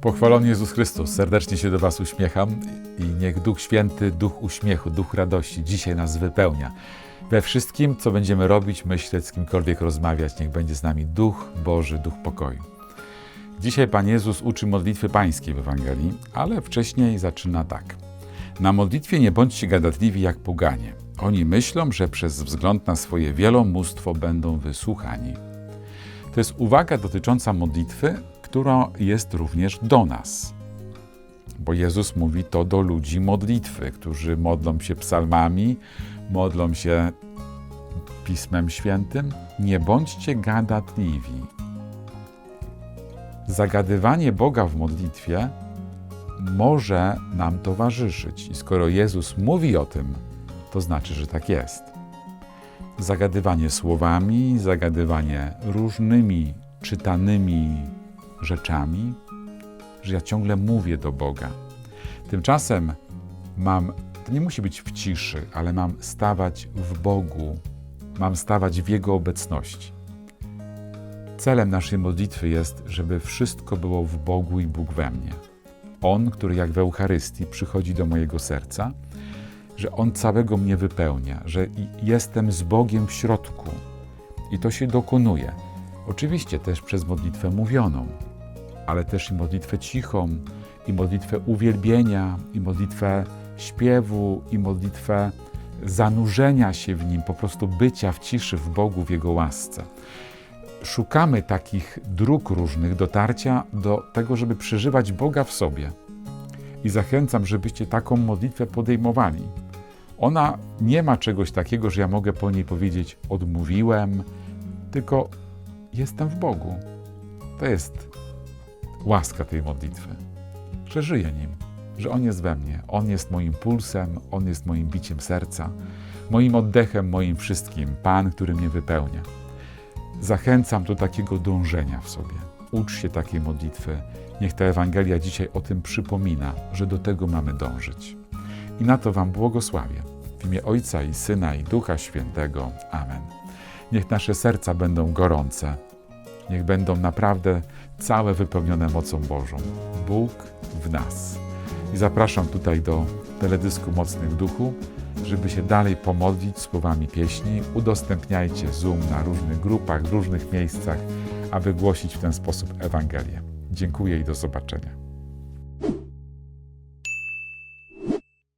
Pochwalony Jezus Chrystus, serdecznie się do Was uśmiecham i niech Duch Święty, Duch uśmiechu, Duch radości dzisiaj nas wypełnia. We wszystkim, co będziemy robić, myśleć, z kimkolwiek rozmawiać, niech będzie z nami Duch Boży, Duch pokoju. Dzisiaj Pan Jezus uczy modlitwy pańskiej w Ewangelii, ale wcześniej zaczyna tak. Na modlitwie nie bądźcie gadatliwi jak poganie. Oni myślą, że przez wzgląd na swoje wielomóstwo będą wysłuchani. To jest uwaga dotycząca modlitwy, która jest również do nas. Bo Jezus mówi to do ludzi modlitwy, którzy modlą się psalmami, modlą się Pismem Świętym. Nie bądźcie gadatliwi. Zagadywanie Boga w modlitwie może nam towarzyszyć. I skoro Jezus mówi o tym, to znaczy, że tak jest. Zagadywanie słowami, zagadywanie różnymi czytanymi rzeczami, że ja ciągle mówię do Boga. Tymczasem mam, to nie musi być w ciszy, ale mam stawać w Bogu, mam stawać w Jego obecności. Celem naszej modlitwy jest, żeby wszystko było w Bogu i Bóg we mnie. On, który jak w Eucharystii przychodzi do mojego serca, że On całego mnie wypełnia, że jestem z Bogiem w środku. I to się dokonuje. Oczywiście też przez modlitwę mówioną, ale też i modlitwę cichą, i modlitwę uwielbienia, i modlitwę śpiewu, i modlitwę zanurzenia się w Nim, po prostu bycia w ciszy w Bogu, w Jego łasce. Szukamy takich dróg różnych dotarcia do tego, żeby przeżywać Boga w sobie. I zachęcam, żebyście taką modlitwę podejmowali. Ona nie ma czegoś takiego, że ja mogę po niej powiedzieć odmówiłem, tylko jestem w Bogu. To jest łaska tej modlitwy, że żyję nim, że On jest we mnie, On jest moim pulsem, On jest moim biciem serca, moim oddechem, moim wszystkim, Pan, który mnie wypełnia. Zachęcam do takiego dążenia w sobie. Ucz się takiej modlitwy. Niech ta Ewangelia dzisiaj o tym przypomina, że do tego mamy dążyć. I na to Wam błogosławię. W imię Ojca i Syna i Ducha Świętego. Amen. Niech nasze serca będą gorące. Niech będą naprawdę całe wypełnione mocą Bożą. Bóg w nas. I zapraszam tutaj do teledysku Mocnych Duchu, żeby się dalej pomodlić słowami pieśni. Udostępniajcie Zoom na różnych grupach, w różnych miejscach, aby głosić w ten sposób Ewangelię. Dziękuję i do zobaczenia.